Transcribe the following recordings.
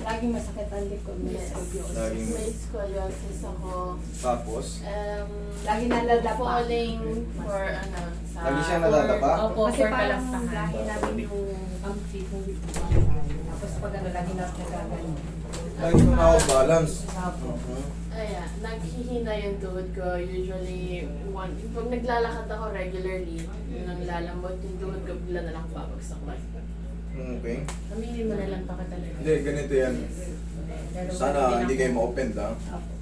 Laging masakit ang likod. May Yes. scoliosis. Laging- May scoliosis ako. Tapos, Um, Lagi naladapa. falling for ano, sa... Lagi siya nadadapa? Opo, Kasi for parang kalaksahan. lagi namin yung di ko Tapos pag ano, lagi namin nagagano. lagi kong nakabalance. Opo. Mhm. Ayan, naghihina yung tuhod ko. Usually, one, pag naglalakad ako regularly, nang lalambot yung tuhod ko, bigla na lang ako babagsak. Okay. Aminin mo na lang baka talaga. Hindi, ganito yan. Pero Sana hindi kayo ma-open ha. Opo.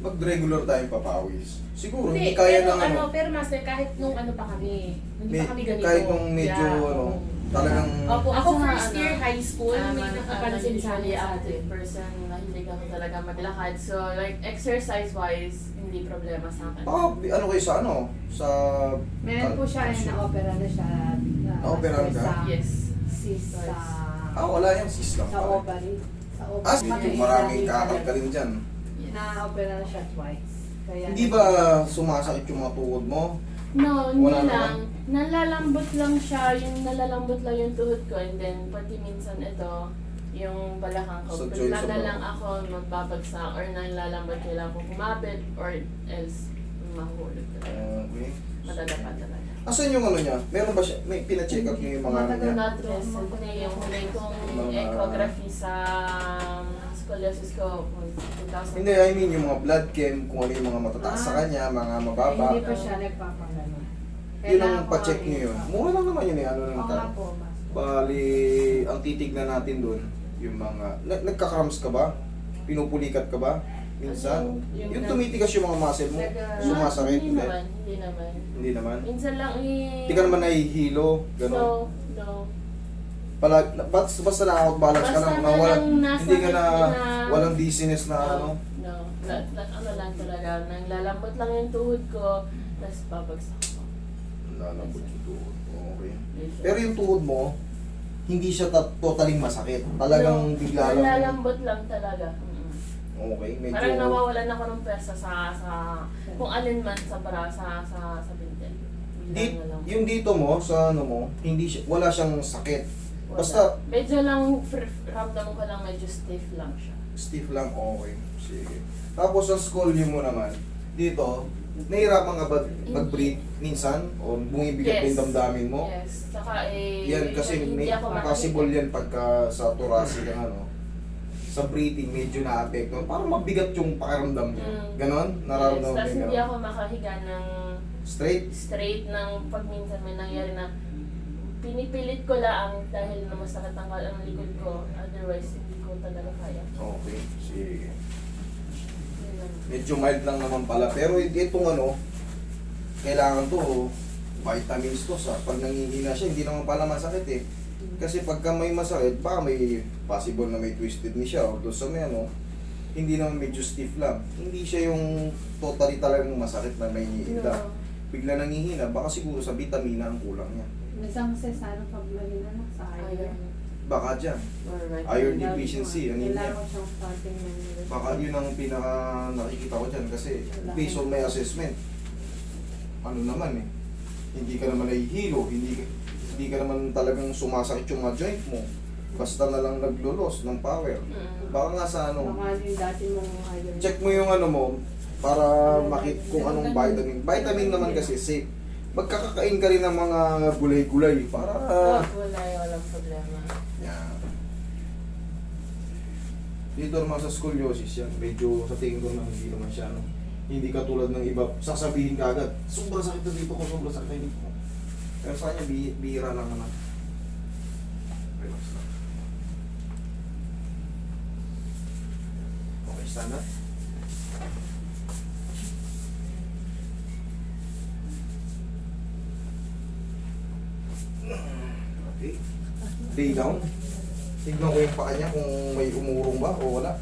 Pag regular tayong papawis. Siguro, Hindi, hindi kaya pero ng ano. ano, pero master, kahit nung ano pa kami, hindi May, pa kami ganito. kahit nung medyo Yeah, ano, talagang Opo, ako Ako nga, first year ano, high school, may an- nakapansin sa amin sa active atin. person na hindi ako talaga maglakad. So, like, exercise-wise, hindi problema sa akin. baka ano kayo sa ano? Sa Meron po siya yung na-opera na siya. na- Na-operahan ka? Sa, Yes. Sis, sa, Ah, wala yan. Sis lang sa pala. ovary. Sa ovary. Ah, medyo maraming kakagkalin dyan. Na-opera na siya twice. Kaya, Hindi ba sumasakit yung mga tuhod mo? No, hindi Wala lang. Nalalambot lang siya, yung nalalambot lang yung tuhod ko and then pati minsan ito, yung balakang ko. Sa Bigla joints of lang ako magbabagsak or nalalambot kailangan ko kumapit or else mahulog talaga. Okay. Talaga. Asan yung ano niya? Meron ba siya? May pina-check up niyo yung mga ano niya? Not recently, yung huli kong Mga- echography sa um, scoliosis ko, 2000. Hindi, I mean yung mga blood chem, kung ano yung mga matataas sa Ah. kanya, mga mababa. hindi pa siya nagpapagano. Yun ang pa-check niyo yun. Mura lang naman yun eh. Ano lang Oo ta? nga po. Bali, ang titignan natin doon, yung mga, nag nagka-cramps ka ba? Pinupulikat ka ba? Minsan? Yung- Yung tumitigas yung mga muscle mo, Nag- sumasakit. Hindi naman, hindi naman. hindi naman. Minsan lang i... Hindi ka naman nahihilo, gano'n. No, no. Pala, basta, basta na-outbalance ka Basta lang, na na walang, lang nasa hindi ka na, na- walang dizziness na ano. No, no. La, la, ano lang talaga, nang lalambot lang yung tuhod ko, tapos babagsak ko. Lalambot yung tuhod. Okay. Pero yung tuhod mo, hindi siya ta- totally masakit. Talagang No, bigla lang. Nalalambot lang talaga. Okay, medyo... Parang nawawalan ako ng persa sa, sa, kung alin man sa para sa, sa, sa bintel. Di, yung dito mo, sa ano mo, hindi siya, wala siyang sakit. Wala. Basta, Medyo lang, ramdam ko lang medyo stiff lang siya. stiff lang, okay. Sige. Tapos sa scolio mo naman, dito, nahihirapan ka ba mag-breathe minsan? O bumibigat Yes. yung damdamin mo? Yes. Saka eh, Yan kasi may possible yan pagka sa thoracic ang ano. Sa breathing medyo na-apekto. Parang mabigat yung pakiramdam niya. Mm. Ganon? Nararamdaman yes, tapos hindi ako makahiga ng Straight? straight ng pag minsan may nangyari na pinipilit ko lang dahil na masakit ang, ang likod ko. Otherwise, hindi ko talaga kaya. Okay. Sige. Medyo mild lang naman pala. Pero itong ano, kailangan to, vitamins to. Sa, pag nangihina siya, hindi naman pala masakit eh. Kasi pagka may masakit, baka may possible na may twisted ni siya. O doon sa may ano, hindi naman medyo stiff lang. Hindi siya yung totally talagang masakit na may hihila. No. Bigla nangihina, baka siguro sa vitamina ang kulang niya. Sa ano pag mahina na sa iron. Baka dyan. Alright. Iron deficiency. Kailangan siyang starting ng Baka yun ang pinaka nakikita ko dyan kasi based on my assessment, ano naman eh, hindi ka naman nahihilo, hindi ka, hindi ka naman talagang sumasakit yung mga joint mo. Basta na lang naglulos ng power. Mm. Baka nga sa ano, Baka yung dati mong check mo yung ano mo para makit kung anong vitamin. Vitamin naman kasi safe. Magkakakain ka rin ng mga gulay-gulay para... Wala, wala, walang problema. Yan. Dito naman sa scoliosis yan, medyo sa tingin ko na hindi naman siya, ano, hindi katulad ng iba, sasabihin ka agad, sobrang sakit na dito ko, sobrang sakit na dito ko. Pero sa kanya, bi bihira lang naman. Relax lang. Okay, stand up. Okay. Lay down. Tignan ko yung paa niya kung may umurong ba o wala.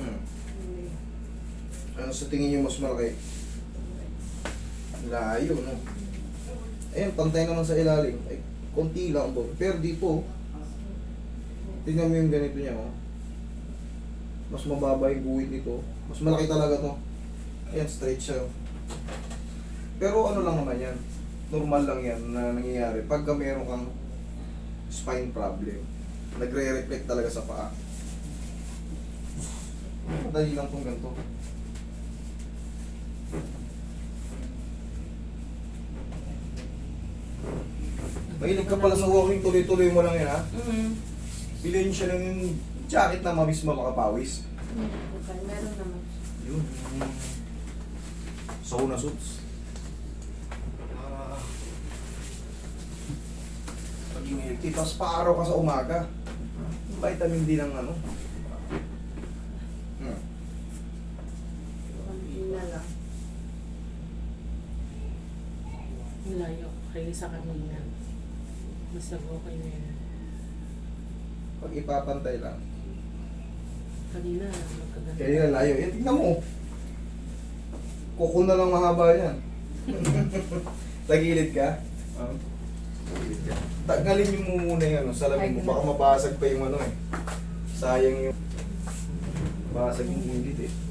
Hmm. Ano sa tingin niyo mas malaki? Layo, no? Ayun, pantay naman sa ilalim. Ay, konti lang to. Pero dito, tingnan mo yung ganito niya, oh. Mas mababa yung guhit nito. Mas malaki talaga to. Ayan, straight siya. oh. Pero ano lang naman yan, normal lang yan na nangyayari. Pagka meron kang spine problem, nagre-reflect talaga sa paa. Madali lang tong ganito. Mahilig ka pala sa walking, tuloy-tuloy mo lang yan ha. Mm. Bilhin siya ng jacket na mabis makakapawis. Okay, meron naman. Yun. Sauna suits. Ah. Paging healthy. Tapos paaraw ka sa umaga. Vitamin D ng ano. Hmm. Malayo kayo sa kanina. Basta okay na yun. Pag ipapantay lang. Kanina, magkaganda. Kaya yung layo. Eh, tignan mo. Kuko na lang mahaba yan. Tagilid ka? Ah. Tagilid ka. Tagalin niyo mo muna yung ano, salamin mo. Baka mabasag pa yung ano eh. Sayang yung... Basag yung gilid eh.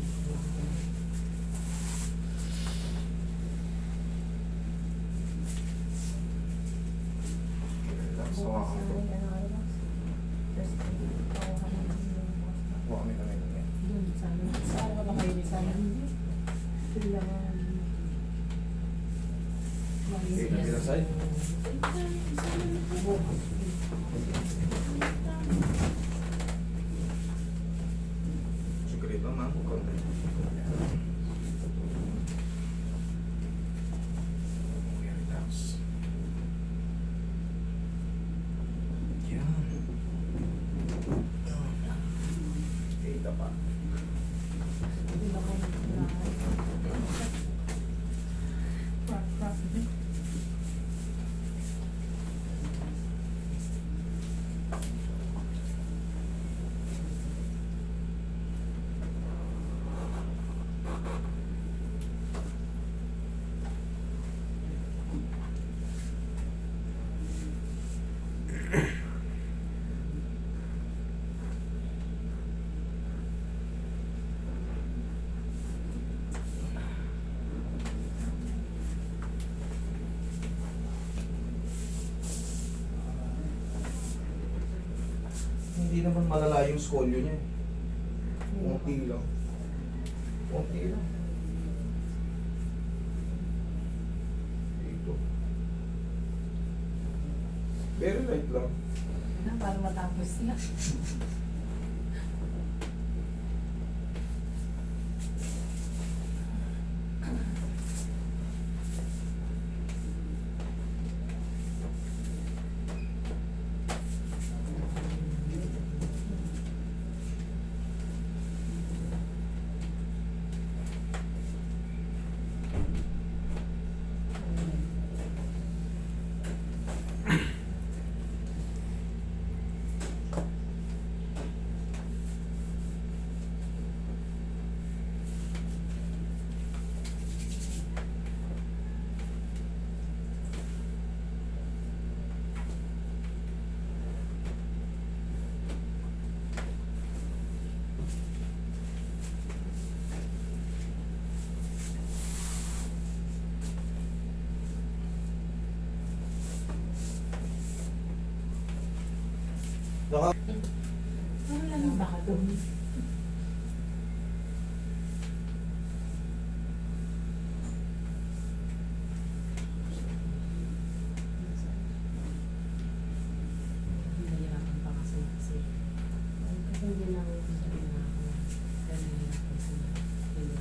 Relax, hawakan ko. Hawakan mo yung kamay mo. Doon, sana. Saan ka ba kayo ni Sana? Kailangan. Okay, kabila side. Sigurito, ma'am. Konti. Okay, relax. Yan. Kita pa. Hindi naman malala yung skolyo niya. eh. Kunti lang. Kunti lang. Dito. Very light lang. Para matapos na. ako kaya nahihirapan sila. Hindi.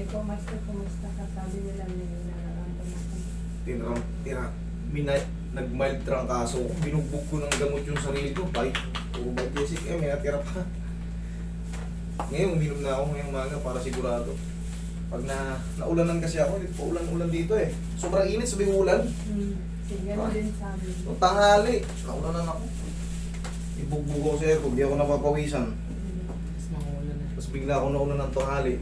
Eh, kung master, kumusta ka? Sabi nila nararamdaman ako. Tinrang, tira, minay, nag-mild trangkaso. Binugbog ko ng gamot yung sarili ko. Bye. Puro Biogesic. Eh, may natira pa. Ngayon, uminom na ako ngayong umaga para sigurado. Pag na, naulanan kasi ako, pa ulan-ulan dito eh. Sobrang init, sabi ulan. Hmm. Sige, gano'n din sa amin. Nung tanghali, naulanan ako. Ibugbog ako sa aircon, di ako napapawisan. Tapos. Tapos bigla ako naulan ng tanghali.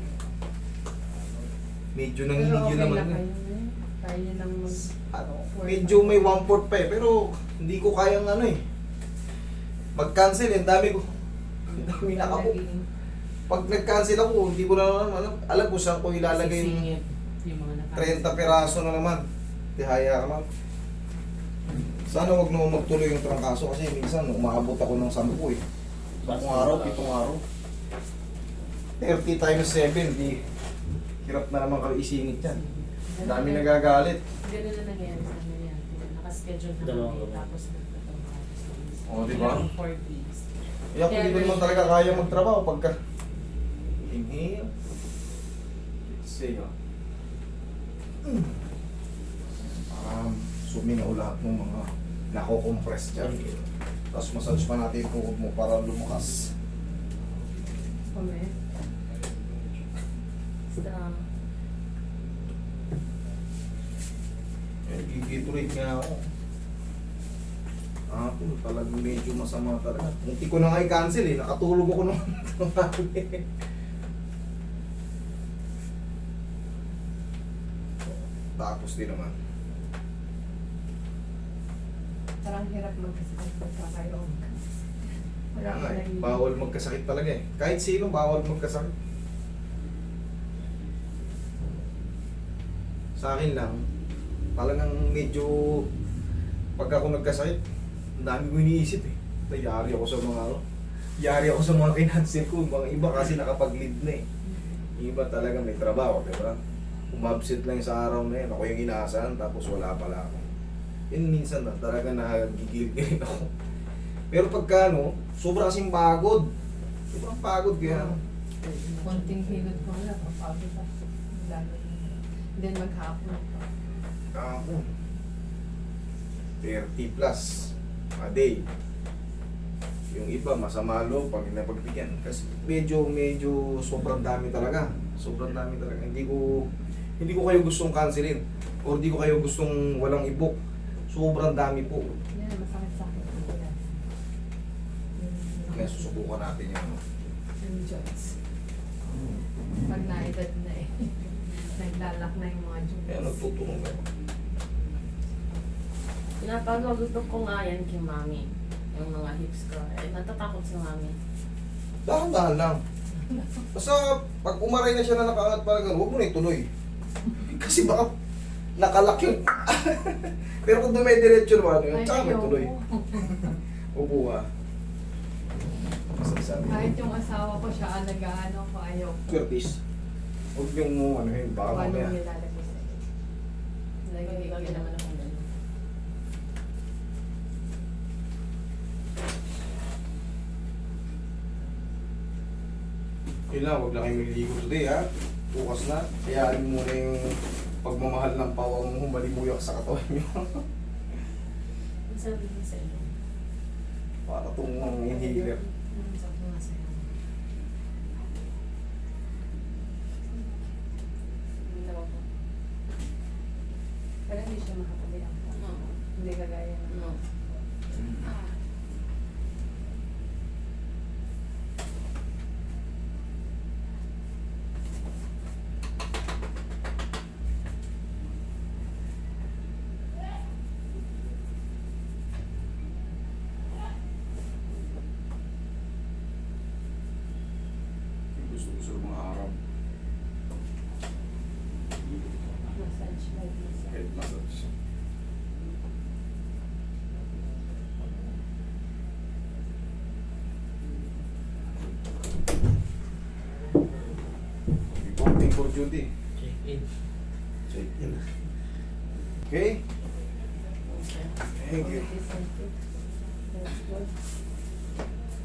Medyo Pero nanginigil okay naman. na Kaya nang mag... ano, medyo may one fourth pa eh, pero hindi ko kayang ano eh. Mag-cancel eh, ang dami ko. Ang dami na ako. Pag nag-cancel ako, hindi ko na alam, alam ko saan ko ilalagay yung yung mga naka- 30 peraso na naman. Tihaya ka lang. Sana wag na magtuloy yung trangkaso kasi minsan umaabot ako ng 10 eh. Sampung araw, pitong araw. 30 times 7, di hirap na naman kayo isingit yan. Ang dami nagagalit. Ganun na nangyari sa amin yan. Nakaschedule na kami, tapos nagtatrabaho sa Oo, di ba? Ilang four days. Kaya kung hindi ko naman talaga kaya magtrabaho pagka inhale, exhale. Um, sumingaw lahat ng mga nako-compress dyan. Tapos massage pa natin yung tuhod mo para lumakas. Kami. Sa... Eh, gigiturate nga ako. Ah, po, talagang medyo masama talaga. Munti ko na nga i-cancel eh. Nakatulog ako naman. Tapos din naman. Parang hirap magkasakit pagka kayo. Kaya nga eh, bawal magkasakit talaga eh. Kahit sino, bawal magkasakit. Sa akin lang, talagang medyo pag ako nagkasakit, ang dami ko iniisip eh. Nayari ako sa mga ano, yari ako sa mga kinansel ko. Mga iba kasi nakapag-lead na eh. Iba talaga may trabaho, di ba? Umabsent lang sa araw na yun. Ako yung inaasahan, tapos wala pala ako. Yun minsan na, talaga nagigil rin ako. Pero pagka ano, sobra kasing pagod. Sobrang pagod kaya. Konting hilot ko na, papagod pa. Lalo. Then maghapon pa. Ako. 30 plus a day. Yung iba masama loob pag napagbigyan. Kasi medyo, medyo sobrang dami talaga. Sobrang dami talaga. Hindi ko, hindi ko kayo gustong cancelin. Or hindi ko kayo gustong walang i-book. Sobrang dami po. Yan, masakit sa akin. Kaya susubukan natin yung ano. Joints. Pag naedad na eh. Naglalak na yung mga joints. Kaya nagtutulong kayo. Pinapagagutok ko nga yan kay mami. Yung mga hips ko. Eh, natatakot si mami. Dahan-dahan lang. Basta pag umaray na siya na nakaangat parang gano'n, huwag mo na ituloy. Kasi baka nakalak yun. Pero kung dumediretso naman, yun, tsaka may tuloy. Upo ka. Basta sabi. Kahit yung asawa ko siya, ang nag-ano ko, ayaw. Curtis, huwag yung ano yun, baka Paano mamaya. Lagi naman ako Yun lang, huwag na kayo maliligo today ha. Bukas na. Hayaan mo muna yung pagmamahal ng pawang humalimuyak sa katawan nyo. Ang sabi ko sa iyo. Para itong inhaler. Ang sabi ko nga na ako. Pero hindi siya makapagbilang pa. No. Hindi kagaya No. Gusto gusto ng mga Arab. massage, light massage. Head massage. Reporting for duty. Check-in. Check in. Okay? Thank you.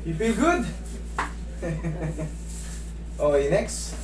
You feel good? Oh, okay, next.